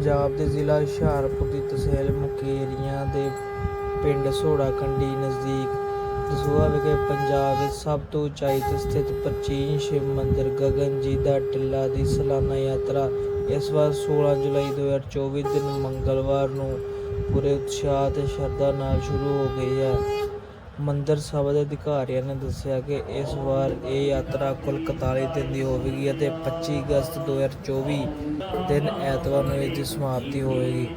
ਪੰਜਾਬ ਦੇ ਜ਼ਿਲ੍ਹਾ ਹੁਸ਼ਿਆਰਪੁਰ ਦੀ ਤਹਿਸੀਲ ਮੁਕੇਰੀਆਂ ਦੇ ਪਿੰਡ ਸੋੜਾ ਕੰਡੀ ਨਜ਼ਦੀਕ ਦਸੂਹਾ ਵਿਖੇ ਪੰਜਾਬ ਵਿੱਚ ਸਭ ਤੋਂ ਉਚਾਈ ਤੇ ਸਥਿਤ ਪ੍ਰਾਚੀਨ ਸ਼ਿਵ ਮੰਦਿਰ ਗਗਨ ਜੀ ਦਾ ਟਿੱਲਾ ਦੀ ਸਾਲਾਨਾ ਯਾਤਰਾ ਇਸ ਵਾਰ 16 ਜੁਲਾਈ 2024 ਦਿਨ ਮੰਗਲਵਾਰ ਨੂੰ ਪੂਰੇ ਉਤਸ਼ਾਹ ਤੇ ਸ਼ਰਧਾ ਨਾਲ ਸ਼ੁਰੂ ਹੋ ਗਈ ਹੈ। ਮੰਦਰ ਸਭਾ ਦੇ ਅਧਿਕਾਰੀਆਂ ਨੇ ਦੱਸਿਆ ਕਿ ਇਸ ਵਾਰ ਇਹ ਯਾਤਰਾ ਕੁੱਲ 41 ਦਿਨ ਦੀ ਹੋਵੇਗੀ ਅਤੇ 25 ਅਗਸਤ 2024 ਦਿਨ ਐਤਵਾਰ ਨੂੰ ਇਸ ਦੀ ਸਮਾਪਤੀ ਹੋਵੇਗੀ।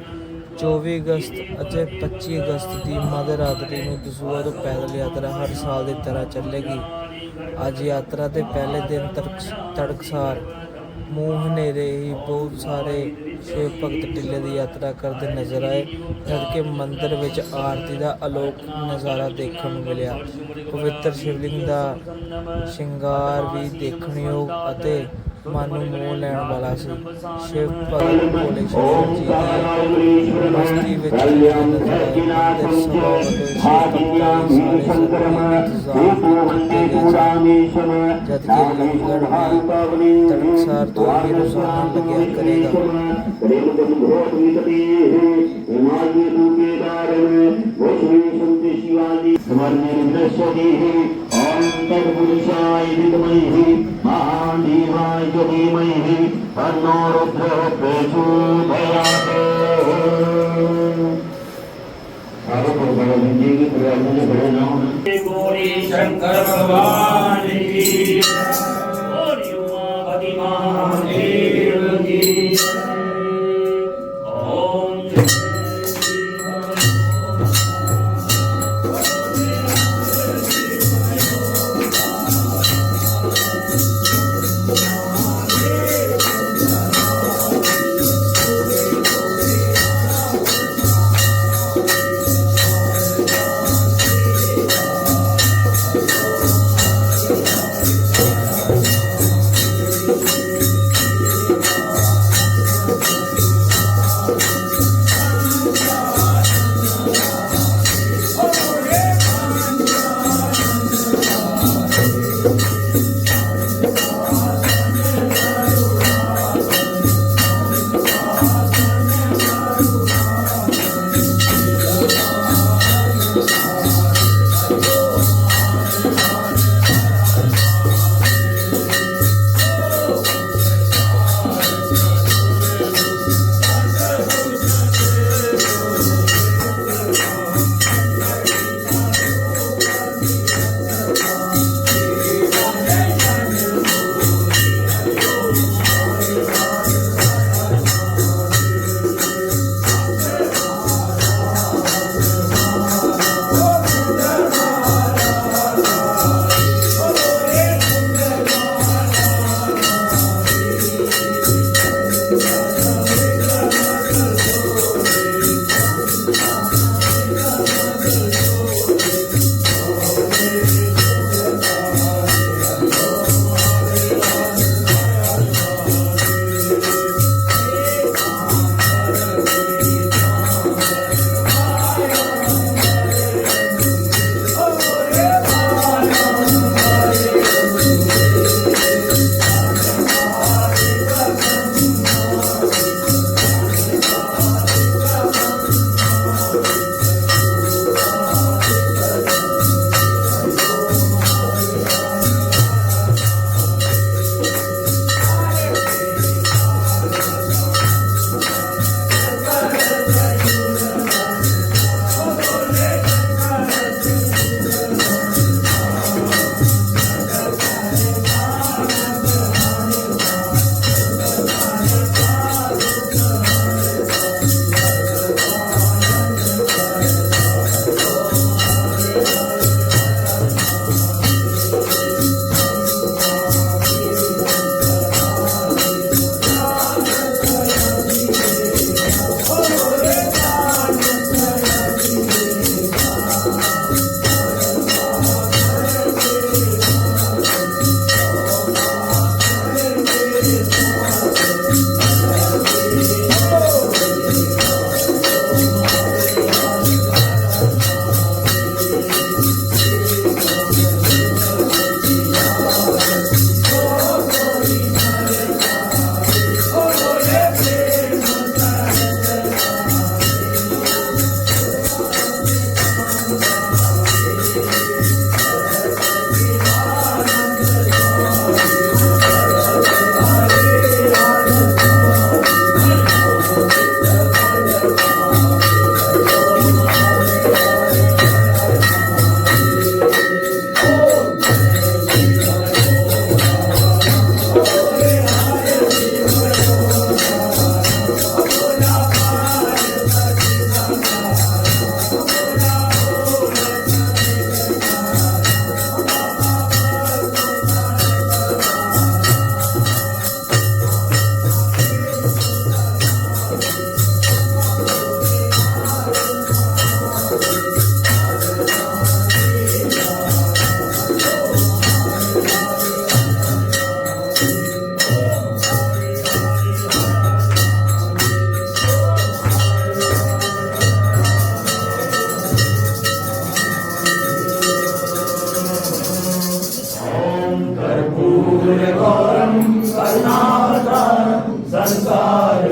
24 ਅਗਸਤ ਅਤੇ 25 ਅਗਸਤ ਦੀ ਮੱਧਰਾਤਰੀ ਨੂੰ ਦਸੂਆ ਤੋਂ ਪੈਦਲ ਯਾਤਰਾ ਹਰ ਸਾਲ ਦੀ ਤਰ੍ਹਾਂ ਚੱਲੇਗੀ। ਅੱਜ ਯਾਤਰਾ ਦੇ ਪਹਿਲੇ ਦਿਨ ਤੜਕ- ਤੜਕਸਾਰ ਮੂੰਹ ਹਨੇਰੇ ਹੀ ਬਹੁਤ ਸਾਰੇ ਸ਼ਿਵ ਭਗਤ ਟਿੱਲੇ ਦੀ ਯਾਤਰਾ ਕਰਦੇ ਨਜ਼ਰ ਆਏ, ਜਦਕਿ ਮੰਦਿਰ ਵਿੱਚ ਆਰਤੀ ਦਾ ਅਲੋਕ ਨਜ਼ਾਰਾ ਦੇਖਣ ਨੂੰ ਮਿਲਿਆ। ਪਵਿੱਤਰ ਸ਼ਿਵਲਿੰਗ ਦਾ ਸ਼ਿੰਗਾਰ ਵੀ ਦੇਖਣਯੋਗ ਅਤੇ ਮਨ ਨੂੰ ਮੋਹ ਲੈਣ ਵਾਲਾ ਸੀ ਸ਼ਿਵ ਭਗਤ ਭੋਲੇ ਸ਼ੰਕਰ ਜੀ ਦੀ ਮਸਤੀ ਵਿੱਚ ਲੀਨ ਨਜ਼ਰ ਆਏ ਮੰਦਿਰ ਸਭਾ ਵੱਲੋਂ ਸ਼ਿਵ ਭਗਤਾਂ ਦੇ ਸਾਰੇ ਸਰਕਾਰੀ ਇੰਤਜ਼ਾਮ ਕੀਤੇ ਗਏ ਸਨ ਜਦਕਿ ਲੰਗਰ ਵੀ ਤੜਕਸਾਰ ਤੋਂ ਹੀ शङ्करपुरुषाय विद्मैः महान्धीवाय धीमैः तन्नो रुद्रः प्रचोदयात् शंकर भगवान की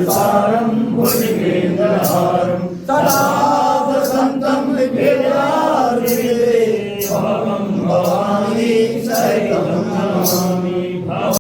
பாரம் ஒளி